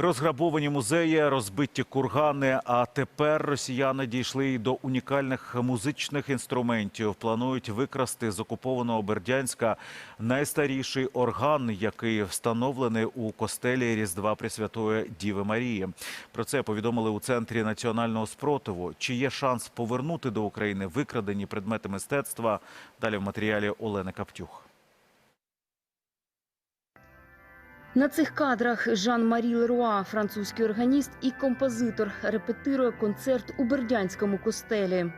Розграбовані музеї, розбиті кургани. А тепер росіяни дійшли і до унікальних музичних інструментів. Планують викрасти з окупованого Бердянська найстаріший орган, який встановлений у костелі Різдва Пресвятої Діви Марії. Про це повідомили у центрі національного спротиву. Чи є шанс повернути до України викрадені предмети мистецтва? Далі в матеріалі Олени Каптюх. На цих кадрах Жан-Марі Леруа, французький органіст і композитор, репетирує концерт у Бердянському костелі.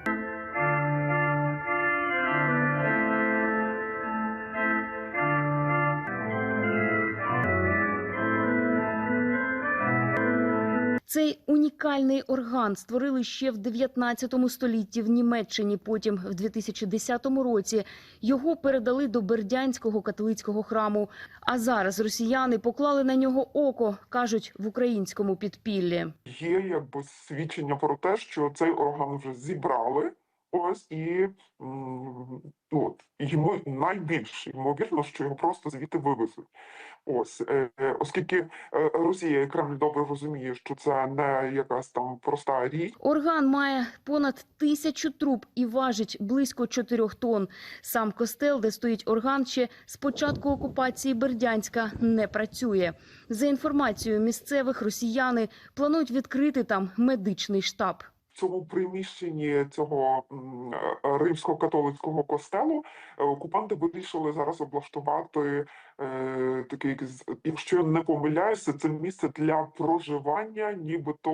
Цей унікальний орган створили ще в 19 столітті в Німеччині. Потім, в 2010 році, його передали до Бердянського католицького храму. А зараз росіяни поклали на нього око, кажуть в українському підпіллі. є якби свідчення про те, що цей орган вже зібрали. Ось і м, ну, от, йому найбільш ймовірно, що його просто звідти вивезуть. Ось, е, е, оскільки е, Росія і Кремль добре розуміє, що це не якась там проста річ, Орган має понад тисячу труб і важить близько чотирьох тонн. Сам костел, де стоїть орган, ще з початку окупації Бердянська не працює. За інформацією місцевих, росіяни планують відкрити там медичний штаб. Цьому приміщенні цього м, е, римсько-католицького костелу е, окупанти вирішили зараз облаштувати е, такий, якщо я не помиляюся, це місце для проживання, нібито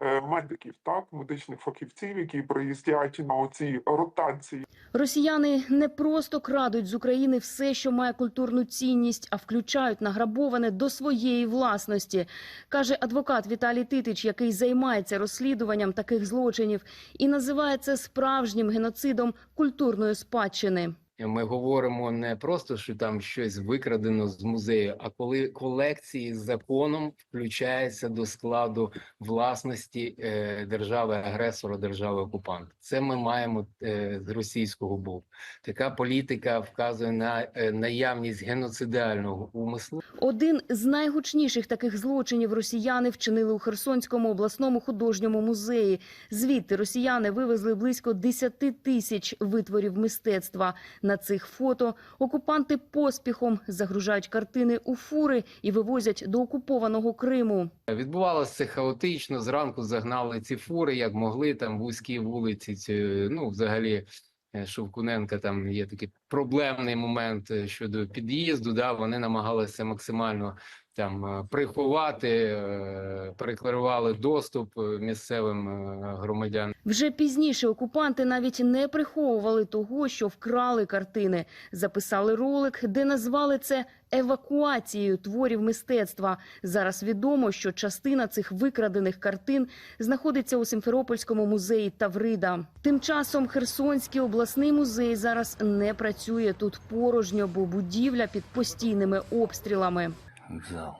е, медиків, так, медичних фахівців, які приїздять на оці ротації. Росіяни не просто крадуть з України все, що має культурну цінність, а включають награбоване до своєї власності, каже адвокат Віталій Титич, який займається розслідуванням таких злочинів і називає це справжнім геноцидом культурної спадщини. Ми говоримо не просто, що там щось викрадено з музею, а коли колекції з законом включаються до складу власності е, держави-агресора, держави-окупанта. Це ми маємо е, з російського боку. Така політика вказує на е, наявність геноцидального умислу. Один з найгучніших таких злочинів росіяни вчинили у Херсонському обласному художньому музеї. Звідти росіяни вивезли близько 10 тисяч витворів мистецтва. На цих фото окупанти поспіхом загружають картини у фури і вивозять до окупованого Криму. Відбувалося це хаотично. Зранку загнали ці фури, як могли там вузькі вулиці. Ці, ну, взагалі, е, Шовкуненка там є такий проблемний момент е, щодо під'їзду. Да, вони намагалися максимально там е, приховати, е, перекривали доступ е, місцевим громадянам. Вже пізніше окупанти навіть не приховували того, що вкрали картини. Записали ролик, де назвали це евакуацією творів мистецтва. Зараз відомо, що частина цих викрадених картин знаходиться у Симферопольському музеї Таврида. Тим часом Херсонський обласний музей зараз не працює тут порожньо, бо будівля під постійними обстрілами. Зал.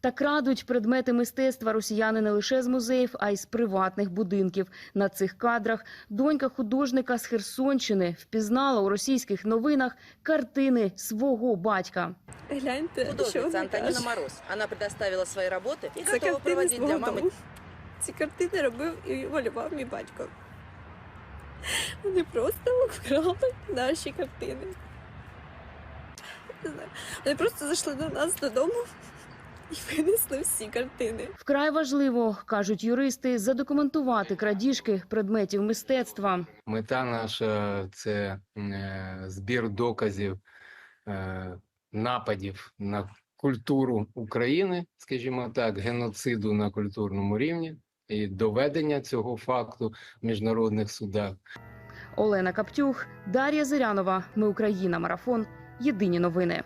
Та крадуть предмети мистецтва росіяни не лише з музеїв, а й з приватних будинків. На цих кадрах донька художника з Херсонщини впізнала у російських новинах картини свого батька. Гляньте, вона Антонина каже. Мороз. Она предоставила свои работы и Це готова свого для мамы дому. Ці картини робив і малював мій батько. Вони просто вкрали наші картини. Не знаю. Вони просто зайшли до нас додому і винесли всі картини. Вкрай важливо, кажуть юристи, задокументувати крадіжки предметів мистецтва. Мета наша це е, збір доказів е, нападів на культуру України, скажімо так, геноциду на культурному рівні і доведення цього факту в міжнародних судах. Олена Каптюх, Дар'я Зирянова. Ми Україна. Марафон. Єдині новини.